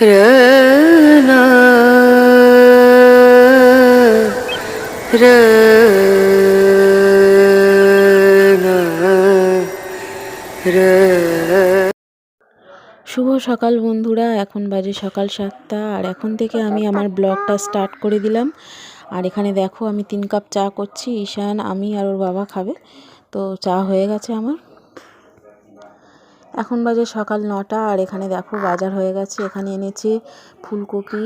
শুভ সকাল বন্ধুরা, এখন বাজে সকাল সাতটা, আর এখন থেকে আমি আমার ব্লগটা স্টার্ট করে দিলাম। আর এখানে দেখো, আমি তিন কাপ চা করছি, ঈশান, আমি আর ওর বাবা খাবে। তো চা হয়ে গেছে আমার। এখন বাজে সকাল নটা আর এখানে দেখো বাজার হয়ে গেছে। এখানে এনেছে ফুলকপি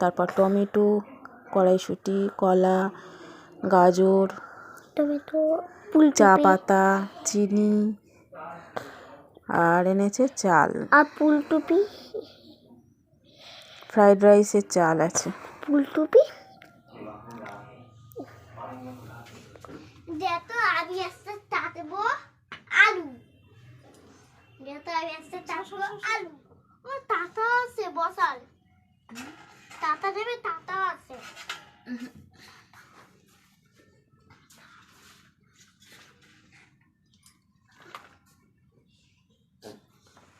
তারপর টমেটো কড়াইশুঁটি কলা গাজর টমেটো চা পাতা চিনি আর এনেছে চাল। আর ফুলটুপি ফ্রাইড রাইসের চাল আছে। ফুলটুপি আমি চাটবো আলু। একটা আলু ও তাতা আছে বসাল তাতা দেবে তাতা আছে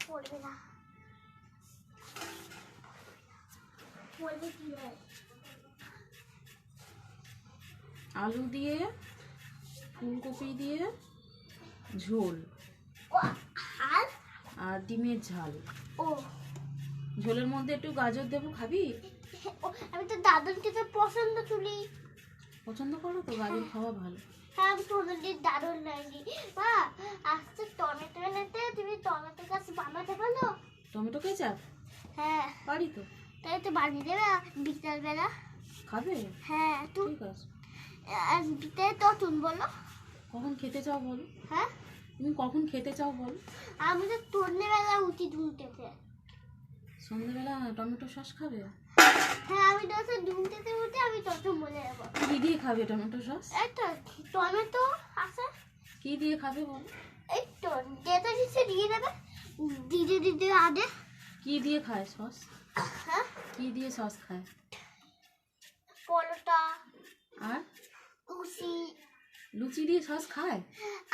পড়বে না পড়বে কি আলু দিয়ে ফুলকপি দিয়ে ঝোল। আর ডিমের ঝাল। ও। ঝোলের মধ্যে একটু গাজর দেবো খাবি? ও, আমি তো দাদুর খেতে পছন্দ করি। পছন্দ করো তো গাজর খাওয়া ভালো। হ্যাঁ আমি কোনোদিন দারুণ লাগি মা আজকে টমেটো এনেতে তুমি টমেটো গাছ বানাতে পারো টমেটো কেচাপ? হ্যাঁ। পারি তো। তাই তো বানিয়ে দেবে বিকালবেলা। খাবে? হ্যাঁ তুই ঠিক আছে। বিকালে তো তুমি বলো। কখন খেতে চাও বলো? হ্যাঁ। তুমি কখন খেতে চাও বলো? আমি তো সন্ধ্যেবেলা উঠি ধুমতেতে সন্ধ্যেবেলা টমেটো সস খাবে? হ্যাঁ আমি যত ধুমতেতে উঠে আমি তত বলে যাব। কি দিয়ে খাবে টমেটো সস? এই তো টমেটো আছে। কি দিয়ে খাবে বলো? এই তো যেটা দিয়ে দেবে। দিতে দিতে আদে কি দিয়ে খায় সস? হ্যাঁ? কি দিয়ে সস খায়? পরোটা। আর? উসি। লুচি দিয়ে সস খায়?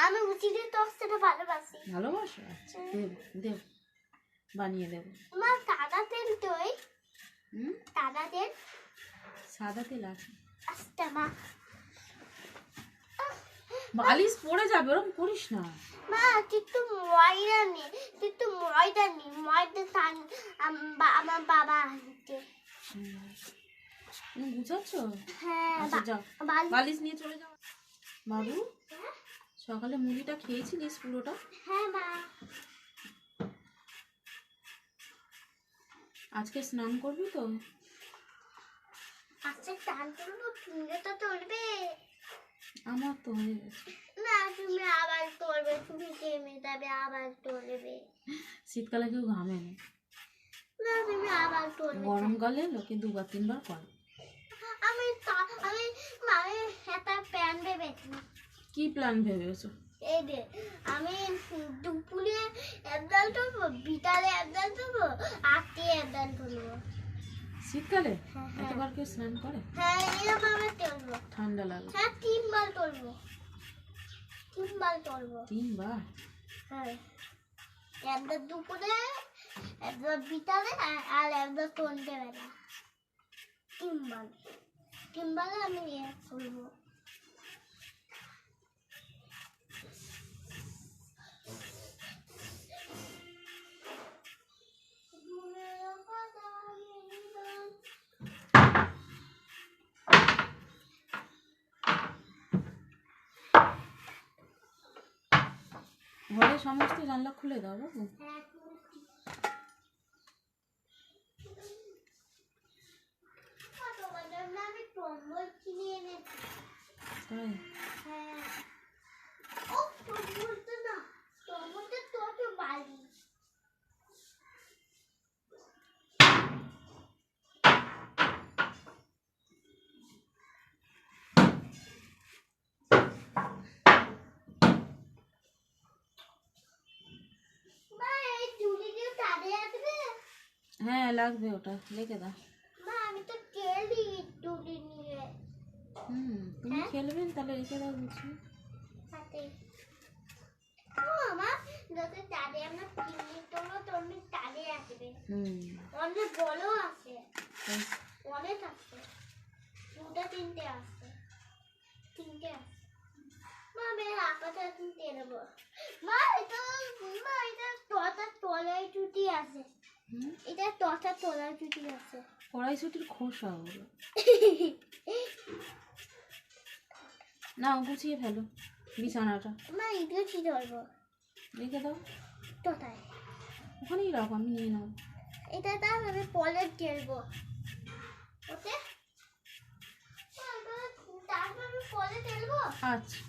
আমি লুচি দিয়ে টস্টটা ভালোবাসি। ভালোবাসো? আচ্ছা দেব দেব বানিয়ে দেবো। মা সাদা তেল তুই হুম? সাদা তেল? সাদা তেল আছে। আস্তে মা। বালিশ পড়ে যাবে ওরকম করিস না। মা তুই তো ময়দা নে তুই তো ময়দা নে ময়দা সান আমার বাবা আনতে বুঝাচ্ছ? হ্যাঁ আচ্ছা বালিশ নিয়ে চলে যাও। বাবু সকালে মুড়িটা খেয়েছিলিস পুরোটা? হ্যাঁ মা। আজকে স্নান করবি তো? করব তুমি তো তুলবে আমার তো হয়ে গেছে। না তুমি আবার তুলবে তুমি কেমে যাবে আবার তুলবে শীতকালে কেউ ঘামে না। না তুমি আবার তুলবে গরমকালে লোকে দুবার তিনবার করে। আমি আমি প্যান ভেবেছি কি প্ল্যান ভেবেছো? এই যে আমি দুপুরে একদাল তুলবো বিকালে একদাল তুলবো আটটি একদাল তুলবো শীতকালে? হ্যাঁ, হ্যাঁ। এতবার কেউ স্নান করে? হ্যাঁ এরকম আমি তুলবো ঠান্ডা লাগে হ্যাঁ তিনবার তুলবো তিনবার তিনবার? হ্যাঁ। একবার দুপুরে একবার বিকালে আর- একবার সন্ধ্যেবেলা। তিনবার। তিনবারে আমি ইয়ে সমস্ত জানলা খুলে দাও বাবু। তাই হ্যাঁ ও কম্বলটা না কম্বলটা তোকে বালি মা এই চুড়ি দিয়ে তাদের আসবে হ্যাঁ লাগবে ওটা লেগে দাও। মা আমি তো খেলি চুড়ি নিয়ে। হুম তুমি হ্যাঁ? খেলবেন তাহলে রেখে দাও বুঝি হাতে ও মা তারে আমরা পিকনিক করব তো অনেক তারে আসবে। হুম। অনেক বড় আছে অনেক আছে দুটা তিনটে আছে তিনটে আছে মা আমি আপাতত নেব। মা এটা মা এটা ততার তলায় চুটি আছে। এটা তলায় চুটি আছে। কড়াইশুটির খোসা ওগুলো। না গুছিয়ে ফেলো বিছানাটা। মা এগুলো কি ধরবো? রেখে দাও। ততায়। ওখানেই রাখো আমি নিয়ে নেব। এটা তার আমি পরে ঢেলবো ওকে? তারপর আমি পরে আচ্ছা।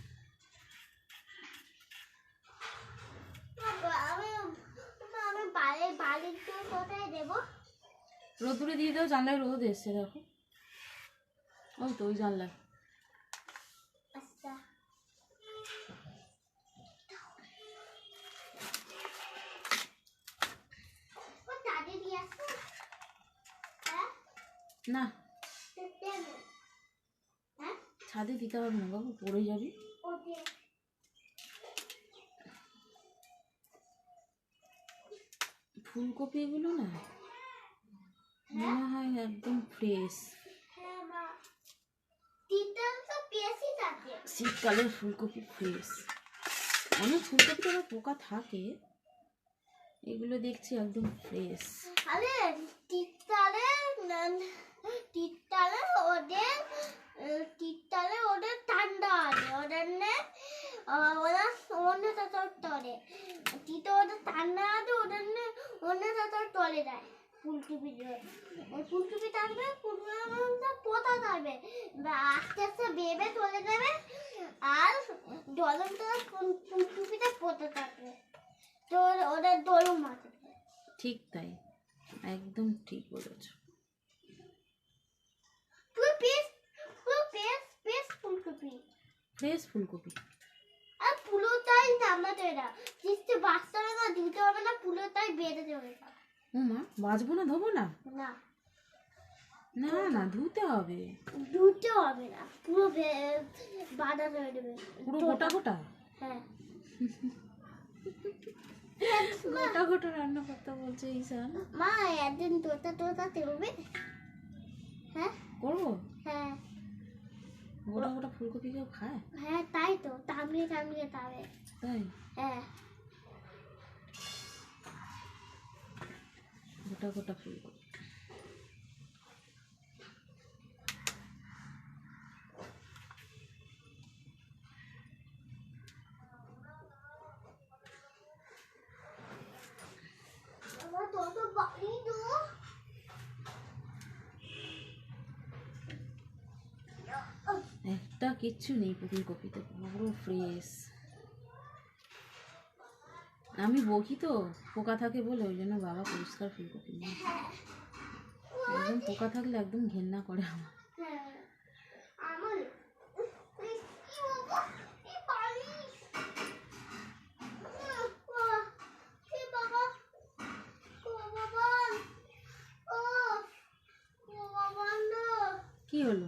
আমি বাড়ি দিয়ে কোথায় দেবো? রোদ্দুরে দিয়ে দাও জানলায় রোদ এসছে দেখো। ওই তো ওই জানলায়। আচ্ছা। হ্যাঁ? না। হ্যাঁ? ছাদে দিতে হবে না বাবু পড়ে যাবি ও দিয়ে ফুলকপিগুলো না মনে হয় একদম ফ্রেশ শীতকালের ফুলকপি ফ্রেশ অনেক ফুলকপিতে আবার পোকা থাকে। এগুলো দেখছি একদম ফ্রেশ আরে টিকটালে টিকটালে ওদের টিকটালে ওদের ঠান্ডা আছে ওদের নে ওরা অন্য তাতার তলে টিতে ওদের ঠান্ডা আছে ওদের নে অন্য তাতার তলে দেয়। ফুলকপি ওই ফুলকপি থাকবে পোতা থাকবে আস্তে আস্তে বেবে যাবে আর পোতা থাকবে। তো ওদের দোলু মাছ ঠিক তাই। একদম ঠিক বলেছ। পুরো পেস পুরো পেস পেস ফুলকপি। ফ্রেশ ফুলকপি। আর পুরোটাই নামাতে না। কিস্তি বাচ্চারা না দিতে হবে না পুরোটাই বেঁধে দেবে। না। ও মা বাজবো না ধোবো না? না। না না ধুতে হবে। দুটো হবে না পুরো বাঁধা হয়ে দেবে পুরো গোটা গোটা? হ্যাঁ। গোটা গোটা রান্না করতে বলছে ঈশান। মা একদিন তোতা তোতা তেলবে হ্যাঁ? করব? হ্যাঁ। গোটা গোটা ফুলকপি কেউ খায়? হ্যাঁ তাই তো টামিয়ে টামিয়ে তাবে। তাই? হ্যাঁ। গোটা গোটা ফুলকপি আমার তত বাড়ি তো একটা কিচ্ছু নেই ফুলকপিতে পুরো ফ্রেশ আমি বকি তো, পোকা থাকে বলে, ওই জন্য বাবা পরিষ্কার ফুলকপি নেই। একদম পোকা থাকলে একদম ঘেন্না করে আমার। কি হলো?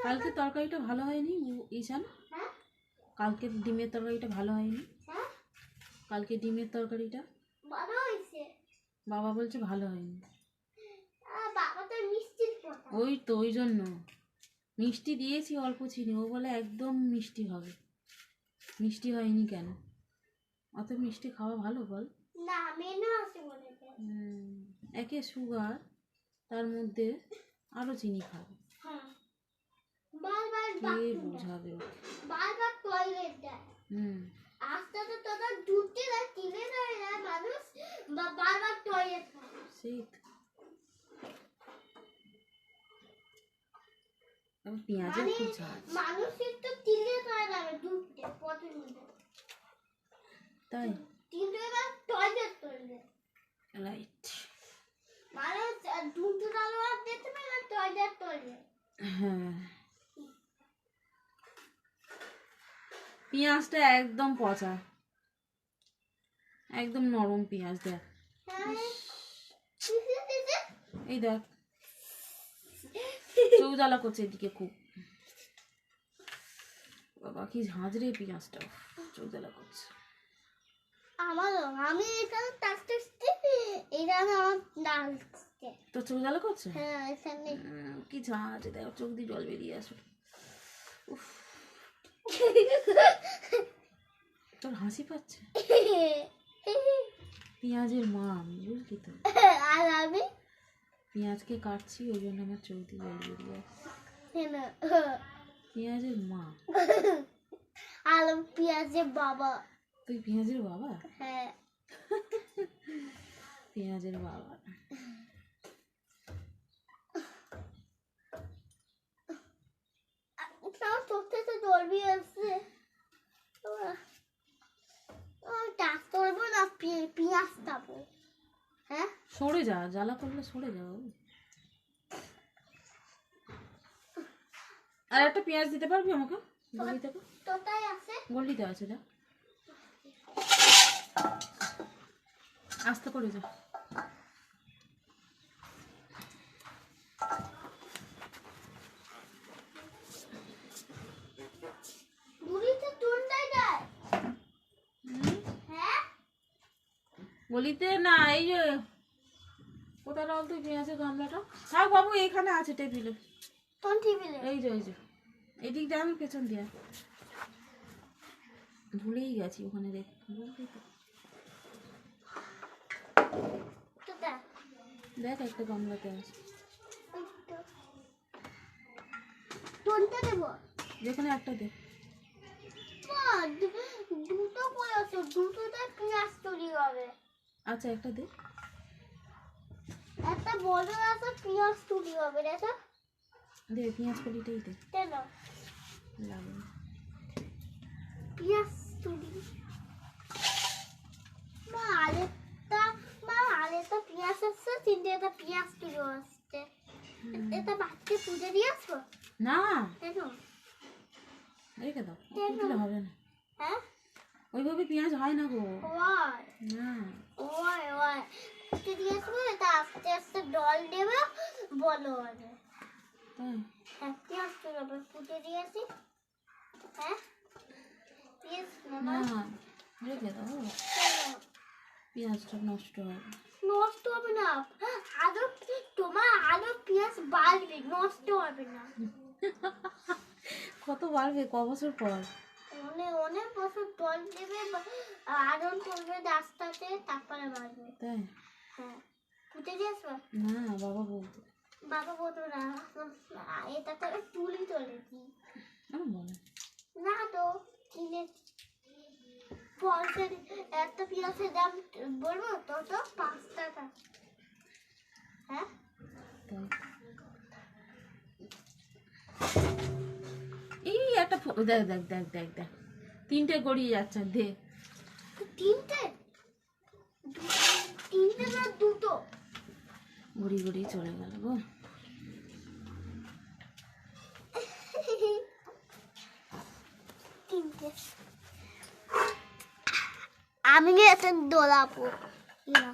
কালকে তরকারিটা ভালো হয়নি? ইশান হ্যাঁ? কালকে ডিমের তরকারিটা ভালো হয়নি? হ্যাঁ? কালকে ডিমের তরকারিটা? বাবা বলছে ভালো হয়নি। ওই তো ওই জন্য। মিষ্টি দিয়েছি অল্প চিনি। ও বলে একদম মিষ্টি হবে। মিষ্টি হয়নি কেন? অত মিষ্টি খাওয়া ভালো বল। একে সুগার তার মধ্যে আরও চিনি খাবে। কে। বোঝাবে। বারবার টয়লেট দেয় হুম। ঢুকতে দেয় কিনে দেয় না মানুষ বারবার টয়লেট খায় সেই তো। আবার পেঁয়াজের মানে মানুষের তো তিলে দেয় না পথের মধ্যে। তাই? এবার টয়লেট রাইট। মানে দুটো আলু আর দিতে পারলে টয়লেট হ্যাঁ। পেঁয়াজটা একদম পচা। একদম নরম পেঁয়াজ দেখ। এই দেখ। চোখ জ্বালা করছে এদিকে খুব। বাবা কি ঝাঁঝ রে পেঁয়াজটা চোখ জ্বালা করছে। আমারও আমি এখানে টাকতে এটা আমার ডালছে তো চোখ জ্বালা করছে? হ্যাঁ কি ঝাঁঝ দেখ চোখ দিয়ে জল বেরিয়ে আসে তোর হাসি পাচ্ছে? পেঁয়াজের মা আমি বুঝলি তো। আর আমি? পেঁয়াজকে কাটছি ওই জন্য আমার চোখ দিয়ে জল বেরিয়ে পেঁয়াজের মা? আর পেঁয়াজের বাবা। তুই পেঁয়াজের বাবা? হ্যাঁ। পেঁয়াজের বাবা তাও চোখ ডাক না পেঁয়াজ খাব হ্যাঁ? সরে যা জ্বালা করলে সরে যা। বাবু আর একটা পেঁয়াজ দিতে পারবি আমাকে? গলি থেকে তোটাই আছে। গলিতে আছে যা। আস্তে করে যা বুড়িতে টুনটাই দেয় হ্যাঁ গলিতে না এই যে কোথায় রাখল তুই পেঁয়াজের গামলাটা? থাক বাবু এইখানে আছে টেবিলে। কোন টিভিলে এই যে এই যে। এদিক দিয়ে আমি পেছন দিয়ে ভুলেই গেছি ওখানে? তোটা দেখ। একটা গামলাতে আছে। টুনটা দেবো? যেখানে একটা দে। দুটো করে আছে দুটোতে পেঁয়াজ তৈরি হবে। আচ্ছা একটা দে। একটা বড় আছে পেঁয়াজ তৈরি হবে দেখো। দে পেঁয়াজ কলিটাই দে। কেন? লাগবে না। পেঁয়াজ তৈরি মা আরেকটা মা আরেকটা পেঁয়াজ আসছে তিনটে একটা পেঁয়াজ তৈরি আসছে এটা বাচ্চা পুজো দিয়ে আসব না। কেন? রেখে দাও। হবে না। হ্যাঁ? ওইভাবে পেঁয়াজ হয় না গো। না। ওয়াই ওয়াই। পুজো দিয়ে আসব এটা আস্তে আস্তে ডল দেবে বলো হবে তাই? হ্যাঁ হ্যাঁ? পেঁয়াজ না রেখে দাও। পেঁয়াজটা নষ্ট হবে। নষ্ট হবে না। আরও তোমার আরও পেঁয়াজ বাড়বে নষ্ট হবে না। কত বাড়বে ক বছর পর? অনেক অনেক বছর জল দেবে আয়রন করবে রাস্তাতে তারপরে বাড়বে তাই? হ্যাঁ। পুঁতে দিয়ে আসবে না বাবা বলতো। বাবা বলতো না এটা তো তুলি আমার বলে? না তো কিনে পয়সা একটা পেঁয়াজের দাম বলব তো তো পাঁচ টাকা। হ্যাঁ? এই একটা দেখ দেখ দেখ দেখ দেখ। তিনটে গড়িয়ে যাচ্ছে দে। তিনটে? তিনটে না দুটো? গড়িয়ে গড়িয়ে চলে গেল গো। তিনটে। আমি একটা দোলাবো। ইনা।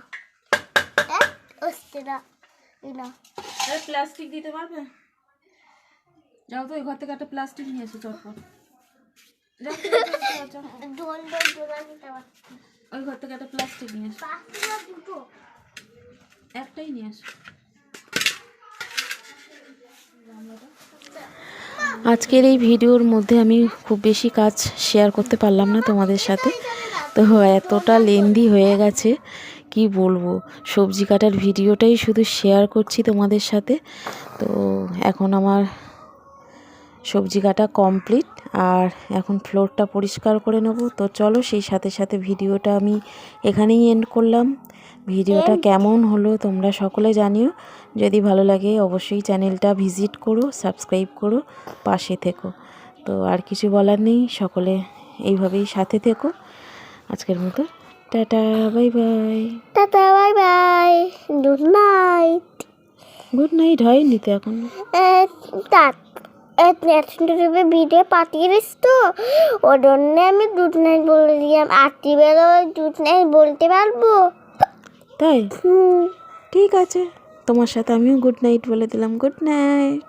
না। ইনা। প্লাস্টিক দিতে পারবে? যাও তো ওই ঘর থেকে একটা প্লাস্টিক নিয়ে এসো চটপট। ওই ঘর থেকে একটা প্লাস্টিক নিয়ে একটাই নিয়ে আজকের এই ভিডিওর মধ্যে আমি খুব বেশি কাজ শেয়ার করতে পারলাম না তোমাদের সাথে। তো এতটা লেন্দি হয়ে গেছে, কি বলব? সবজি কাটার ভিডিওটাই শুধু শেয়ার করছি তোমাদের সাথে। তো এখন আমার সবজি কাটা কমপ্লিট আর এখন ফ্লোরটা পরিষ্কার করে নেব। তো চলো সেই সাথে সাথে ভিডিওটা আমি এখানেই এন্ড করলাম। ভিডিওটা কেমন হলো তোমরা সকলে জানিও। যদি ভালো লাগে অবশ্যই চ্যানেলটা ভিজিট করো সাবস্ক্রাইব করো পাশে থেকো। তো আর কিছু বলার নেই সকলে এইভাবেই সাথে থেকো। আজকের মতো tata bye bye tata bye bye good night good night হয়নি তো এখন। তার ভিডিও পাঠিয়ে দিস তো। ওর জন্য আমি গুড নাইট বলে দিলাম। রাত্রিবেলা গুড নাইট বলতে পারব? তাই? হুম। ঠিক আছে। তোমার সাথে আমিও গুড নাইট বলে দিলাম। Good night.